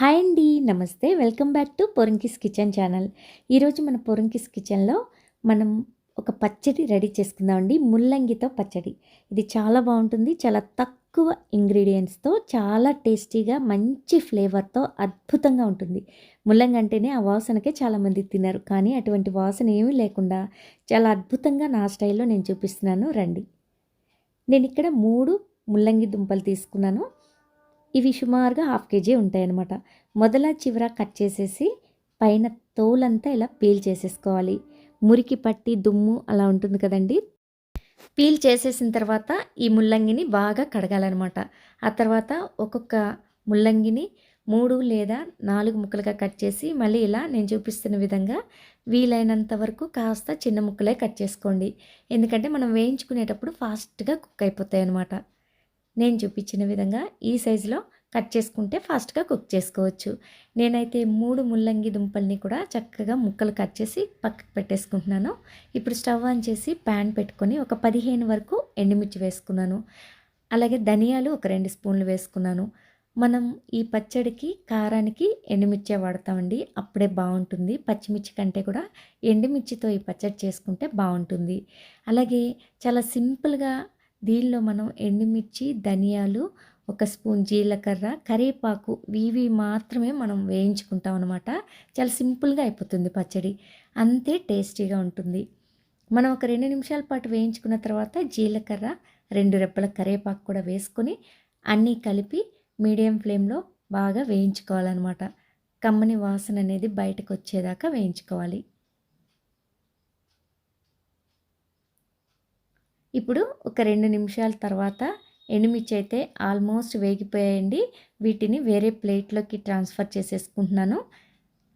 Hi అండి నమస్తే. Welcome back to Porankis kitchen channel. ఈరోజు మన పొరంకిస్ కిచెన్లో మనం ఒక పచ్చడి రెడీ చేసుకుందామండి ముల్లంగితో పచ్చడి. ఇది చాలా బాగుంటుంది. చాలా తక్కువ ఇంగ్రీడియంట్స్తో చాలా టేస్టీగా మంచి ఫ్లేవర్తో అద్భుతంగా ఉంటుంది. ముల్లంగి అంటేనే ఆ వాసనకే చాలామంది తిన్నారు కానీ అటువంటి వాసన ఏమీ లేకుండా చాలా అద్భుతంగా నా స్టైల్లో నేను చూపిస్తున్నాను. రండి. నేను ఇక్కడ మూడు ముల్లంగి దుంపలు తీసుకున్నాను. ఇవి సుమారుగా హాఫ్ కేజీ ఉంటాయన్నమాట. మొదల చివర కట్ చేసేసి పైన తోలంతా ఇలా పీల్ చేసేసుకోవాలి. మురికి పట్టి దుమ్ము అలా ఉంటుంది కదండి. పీల్ చేసేసిన తర్వాత ఈ ముల్లంగిని బాగా కడగాలన్నమాట. ఆ తర్వాత ఒక్కొక్క ముల్లంగిని మూడు లేదా నాలుగు ముక్కలుగా కట్ చేసి మళ్ళీ ఇలా నేను చూపిస్తున్న విధంగా వీలైనంత వరకు కాస్త చిన్న ముక్కలే కట్ చేసుకోండి. ఎందుకంటే మనం వేయించుకునేటప్పుడు ఫాస్ట్గా కుక్ అయిపోతాయి అన్నమాట నేను చూపించిన విధంగా ఈ సైజులో కట్ చేసుకుంటే ఫాస్ట్గా కుక్ చేసుకోవచ్చు. నేనైతే మూడు ముల్లంగి దుంపల్ని కూడా చక్కగా ముక్కలు కట్ చేసి పక్కకు పెట్టేసుకుంటున్నాను. ఇప్పుడు స్టవ్ ఆన్ చేసి ప్యాన్ పెట్టుకొని ఒక పదిహేను వరకు ఎండుమిర్చి వేసుకున్నాను. అలాగే ధనియాలు ఒక రెండు స్పూన్లు వేసుకున్నాను. మనం ఈ పచ్చడికి కారానికి ఎండుమిర్చే వాడతామండి. అప్పుడే బాగుంటుంది. పచ్చిమిర్చి కంటే కూడా ఎండుమిర్చితో ఈ పచ్చడి చేసుకుంటే బాగుంటుంది. అలాగే చాలా సింపుల్గా దీనిలో మనం ఎండుమిర్చి ధనియాలు ఒక స్పూన్ జీలకర్ర కరివేపాకు ఇవి మాత్రమే మనం వేయించుకుంటాం అనమాట చాలా సింపుల్గా అయిపోతుంది పచ్చడి. అంతే టేస్టీగా ఉంటుంది. మనం ఒక రెండు నిమిషాల పాటు వేయించుకున్న తర్వాత జీలకర్ర రెండు రెప్పల కరివేపాకు కూడా వేసుకొని అన్నీ కలిపి మీడియం ఫ్లేమ్లో బాగా వేయించుకోవాలన్నమాట. కమ్మని వాసన అనేది బయటకు వచ్చేదాకా వేయించుకోవాలి. ఇప్పుడు ఒక రెండు నిమిషాల తర్వాత ఎండుమిర్చి అయితే ఆల్మోస్ట్ వేగిపోయాయండి. వీటిని వేరే ప్లేట్లోకి ట్రాన్స్ఫర్ చేసేసుకుంటున్నాను.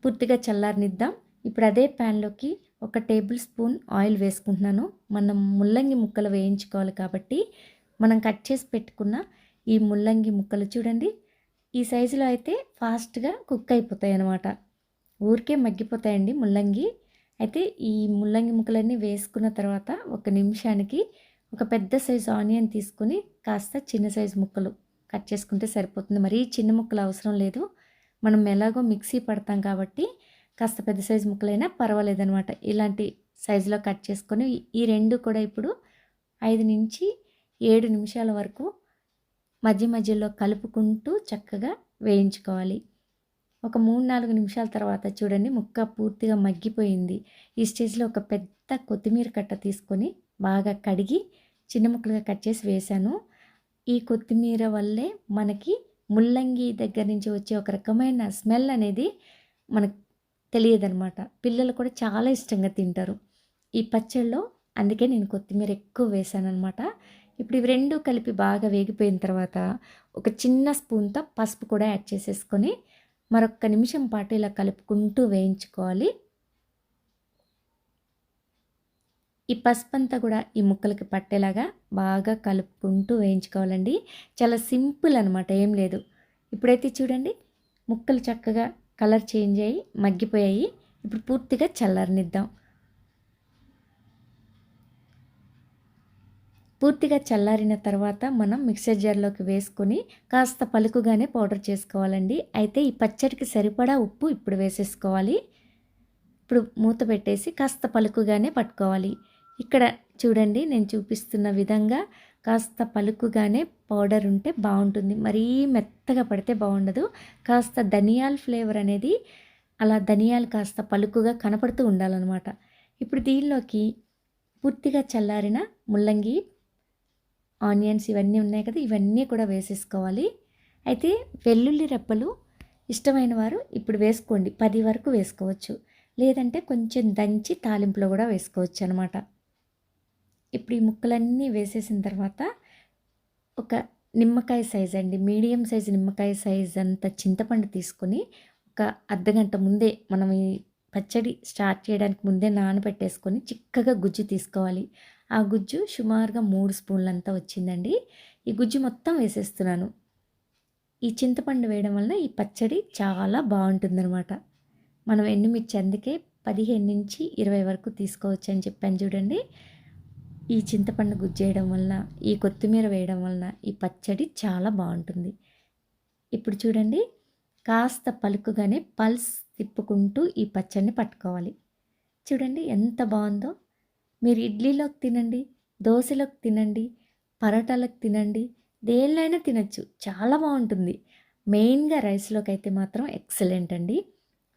పూర్తిగా చల్లారనిద్దాం. ఇప్పుడు అదే ప్యాన్లోకి ఒక టేబుల్ స్పూన్ ఆయిల్ వేసుకుంటున్నాను. మనం ముల్లంగి ముక్కలు వేయించుకోవాలి కాబట్టి మనం కట్ చేసి పెట్టుకున్న ఈ ముల్లంగి ముక్కలు చూడండి. ఈ సైజులో అయితే ఫాస్ట్గా కుక్ అయిపోతాయి అన్నమాట ఊరికే మగ్గిపోతాయండి ముల్లంగి. అయితే ఈ ముల్లంగి ముక్కలన్నీ వేసుకున్న తర్వాత ఒక నిమిషానికి ఒక పెద్ద సైజు ఆనియన్ తీసుకొని కాస్త చిన్న సైజు ముక్కలు కట్ చేసుకుంటే సరిపోతుంది. మరీ చిన్న ముక్కలు అవసరం లేదు. మనం ఎలాగో మిక్సీ పడతాం కాబట్టి కాస్త పెద్ద సైజు ముక్కలైనా పర్వాలేదనమాట ఇలాంటి సైజులో కట్ చేసుకొని ఈ రెండు కూడా ఇప్పుడు ఐదు నుంచి ఏడు నిమిషాల వరకు మధ్య మధ్యలో కలుపుకుంటూ చక్కగా వేయించుకోవాలి. ఒక మూడు నాలుగు నిమిషాల తర్వాత చూడండి ముక్క పూర్తిగా మగ్గిపోయింది. ఈ స్టేజ్లో ఒక పెద్ద కొత్తిమీర కట్ట తీసుకొని బాగా కడిగి చిన్న ముక్కలుగా కట్ చేసి వేశాను. ఈ కొత్తిమీర వల్లే మనకి ముల్లంగి దగ్గర నుంచి వచ్చే ఒక రకమైన స్మెల్ అనేది మనకు తెలియదనమాట పిల్లలు కూడా చాలా ఇష్టంగా తింటారు. ఈ పచ్చళ్ళలో అందుకే నేను కొత్తిమీర ఎక్కువ వేసాను అనమాట ఇప్పుడు ఇవి రెండు కలిపి బాగా వేగిపోయిన తర్వాత ఒక చిన్న స్పూన్తో పసుపు కూడా యాడ్ చేసేసుకొని మరొక నిమిషం పాటు ఇలా కలుపుకుంటూ వేయించుకోవాలి. ఈ పసుపు అంతా కూడా ఈ ముక్కలకి పట్టేలాగా బాగా కలుపుకుంటూ వేయించుకోవాలండి. చాలా సింపుల్ అనమాట ఏం లేదు. ఇప్పుడైతే చూడండి ముక్కలు చక్కగా కలర్ చేంజ్ అయ్యి మగ్గిపోయాయి. ఇప్పుడు పూర్తిగా చల్లరనిద్దాం. పూర్తిగా చల్లారిన తర్వాత మనం మిక్సర్ జార్లోకి వేసుకొని కాస్త పలుకుగానే పౌడర్ చేసుకోవాలండి. అయితే ఈ పచ్చడికి సరిపడా ఉప్పు ఇప్పుడు వేసేసుకోవాలి. ఇప్పుడు మూత పెట్టేసి కాస్త పలుకుగానే పట్టుకోవాలి. ఇక్కడ చూడండి నేను చూపిస్తున్న విధంగా కాస్త పలుకుగానే పౌడర్ ఉంటే బాగుంటుంది. మరీ మెత్తగా పడితే బాగుండదు. కాస్త ధనియాల ఫ్లేవర్ అనేది అలా ధనియాలు కాస్త పలుకుగా కనపడుతూ ఉండాలన్నమాట. ఇప్పుడు దీనిలోకి పూర్తిగా చల్లారిన ముల్లంగి ఆనియన్స్ ఇవన్నీ ఉన్నాయి కదా ఇవన్నీ కూడా వేసేసుకోవాలి. అయితే వెల్లుల్లి రెప్పలు ఇష్టమైన వారు ఇప్పుడు వేసుకోండి పది వరకు వేసుకోవచ్చు. లేదంటే కొంచెం దంచి తాలింపులో కూడా వేసుకోవచ్చు అనమాట ఇప్పుడు ఈ ముక్కలన్నీ వేసేసిన తర్వాత ఒక నిమ్మకాయ సైజ్ అండి మీడియం సైజ్ నిమ్మకాయ సైజ్ అంత చింతపండు తీసుకొని ఒక అర్ధగంట ముందే మనం ఈ పచ్చడి స్టార్ట్ చేయడానికి ముందే నానబెట్టేసుకొని చిక్కగా గుజ్జు తీసుకోవాలి. ఆ గుజ్జు సుమారుగా మూడు స్పూన్లంతా వచ్చిందండి. ఈ గుజ్జు మొత్తం వేసేస్తున్నాను. ఈ చింతపండు వేయడం వల్ల ఈ పచ్చడి చాలా బాగుంటుందన్నమాట. మనం ఎండుమిర్చి అందుకే పదిహేను నుంచి ఇరవై వరకు తీసుకోవచ్చు అని చెప్పాను చూడండి. ఈ చింతపండు గుజ్జేయడం వలన ఈ కొత్తిమీర వేయడం వలన ఈ పచ్చడి చాలా బాగుంటుంది. ఇప్పుడు చూడండి కాస్త పలుకుగానే పల్స్ తిప్పుకుంటూ ఈ పచ్చడిని పట్టుకోవాలి. చూడండి ఎంత బాగుందో. మీరు ఇడ్లీలోకి తినండి దోశలోకి తినండి పరోటాలకు తినండి దేనిలోనైనా తినచ్చు. చాలా బాగుంటుంది. మెయిన్గా రైస్లోకి అయితే మాత్రం ఎక్సలెంట్ అండి.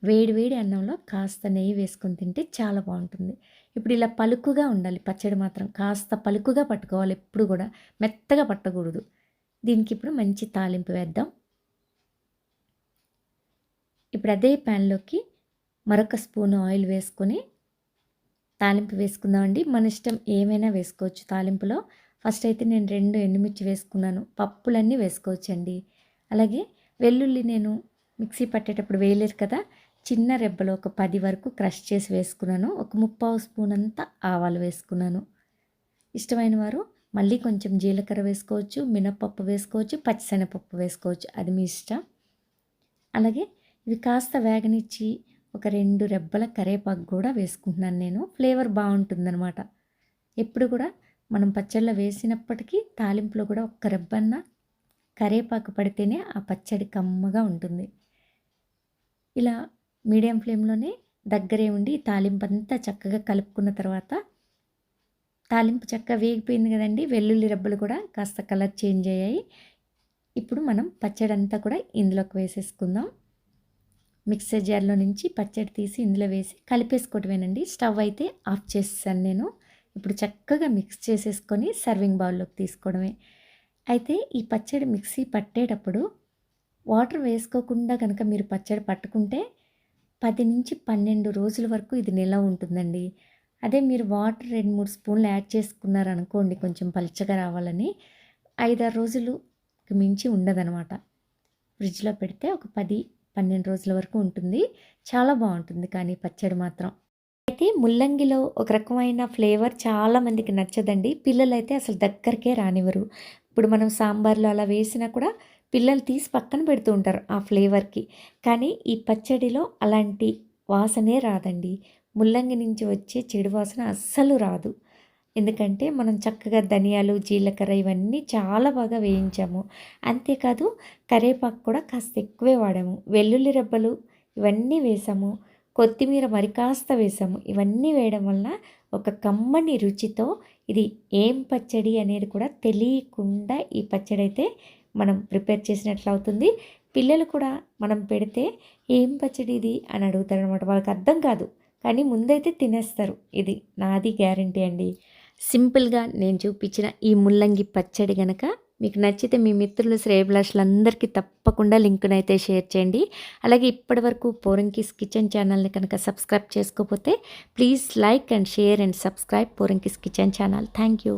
వేడి వేడి అన్నంలో కాస్త నెయ్యి వేసుకొని తింటే చాలా బాగుంటుంది. ఇప్పుడు ఇలా పలుకుగా ఉండాలి. పచ్చడి మాత్రం కాస్త పలుకుగా పట్టుకోవాలి. ఎప్పుడు కూడా మెత్తగా పట్టకూడదు. దీనికి ఇప్పుడు మంచి తాలింపు వేద్దాం. ఇప్పుడు అదే ప్యాన్లోకి మరొక స్పూన్ ఆయిల్ వేసుకొని తాలింపు వేసుకుందామండి. మన ఇష్టం ఏమైనా వేసుకోవచ్చు తాలింపులో. ఫస్ట్ అయితే నేను రెండు ఎండుమిర్చి వేసుకున్నాను. పప్పులన్నీ వేసుకోవచ్చండి. అలాగే వెల్లుల్లి నేను మిక్సీ పట్టేటప్పుడు వేయలేరు కదా. చిన్న రెబ్బలు ఒక పది వరకు క్రష్ చేసి వేసుకున్నాను. ఒక ముప్పావు స్పూన్ అంతా ఆవాలు వేసుకున్నాను. ఇష్టమైన వారు మళ్ళీ కొంచెం జీలకర్ర వేసుకోవచ్చు మినపప్పు వేసుకోవచ్చు పచ్చిశనగపప్పు వేసుకోవచ్చు. అది మీ ఇష్టం. అలాగే ఇవి కాస్త వేగనిచ్చి ఒక రెండు రెబ్బల కరేపాకు కూడా వేసుకుంటున్నాను నేను. ఫ్లేవర్ బాగుంటుందన్నమాట. ఎప్పుడు కూడా మనం పచ్చళ్ళ వేసినప్పటికీ తాలింపులో కూడా ఒక్క రెబ్బన్న కరేపాకు పడితేనే ఆ పచ్చడి కమ్మగా ఉంటుంది. ఇలా మీడియం ఫ్లేమ్లోనే దగ్గరే ఉండి తాలింపు అంతా చక్కగా కలుపుకున్న తర్వాత తాలింపు చక్కగా వేగిపోయింది కదండి. వెల్లుల్లి రెబ్బలు కూడా కాస్త కలర్ చేంజ్ అయ్యాయి. ఇప్పుడు మనం పచ్చడి అంతా కూడా ఇందులోకి వేసేసుకుందాం. మిక్సర్ జార్లో నుంచి పచ్చడి తీసి ఇందులో వేసి కలిపేసుకోవటమేనండి. స్టవ్ అయితే ఆఫ్ చేస్తాను నేను. ఇప్పుడు చక్కగా మిక్స్ చేసేసుకొని సర్వింగ్ బౌల్లోకి తీసుకోవడమే. అయితే ఈ పచ్చడి మిక్సీ పట్టేటప్పుడు వాటర్ వేసుకోకుండా కనుక మీరు పచ్చడి పట్టుకుంటే పది నుంచి పన్నెండు రోజుల వరకు ఇది నిల్వ ఉంటుందండి. అదే మీరు వాటర్ రెండు మూడు స్పూన్లు యాడ్ చేసుకున్నారనుకోండి కొంచెం పలుచగా రావాలని ఐదారు రోజులు మించి ఉండదనమాట. ఫ్రిడ్జ్లో పెడితే ఒక పది పన్నెండు రోజుల వరకు ఉంటుంది. చాలా బాగుంటుంది కానీ పచ్చడి మాత్రం. అయితే ముల్లంగిలో ఒక రకమైన ఫ్లేవర్ చాలామందికి నచ్చదండి. పిల్లలైతే అసలు దగ్గరకే రానివ్వరు. ఇప్పుడు మనం సాంబార్లో అలా వేసినా కూడా పిల్లలు తీసి పక్కన పెడుతూ ఉంటారు ఆ ఫ్లేవర్కి. కానీ ఈ పచ్చడిలో అలాంటి వాసనే రాదండి. ముల్లంగి నుంచి వచ్చే చెడు వాసన అస్సలు రాదు. ఎందుకంటే మనం చక్కగా ధనియాలు జీలకర్ర ఇవన్నీ చాలా బాగా వేయించాము. అంతేకాదు కరేపాకు కూడా కాస్త ఎక్కువే వాడాము. వెల్లుల్లి రెబ్బలు ఇవన్నీ వేసాము. కొత్తిమీర మరి కాస్త వేసాము. ఇవన్నీ వేయడం వల్ల ఒక కమ్మని రుచితో ఇది ఏం పచ్చడి అనేది కూడా తెలియకుండా ఈ పచ్చడి అయితే మనం ప్రిపేర్ చేసినట్లు అవుతుంది. పిల్లలు కూడా మనం పెడితే ఏం పచ్చడి ఇది అని అడుగుతారు అనమాట వాళ్ళకి అర్థం కాదు. కానీ ముందైతే తినేస్తారు. ఇది నాది గ్యారంటీ అండి. సింపుల్గా నేను చూపించిన ఈ ముల్లంగి పచ్చడి గనక మీకు నచ్చితే మీ మిత్రులు శ్రేయభిలాషులందరికీ తప్పకుండా లింకునైతే షేర్ చేయండి. అలాగే ఇప్పటివరకు పోరంకిస్ కిచెన్ ఛానల్ని కనుక సబ్స్క్రైబ్ చేసుకోకపోతే please like and share and subscribe Porankis kitchen channel. Thank you.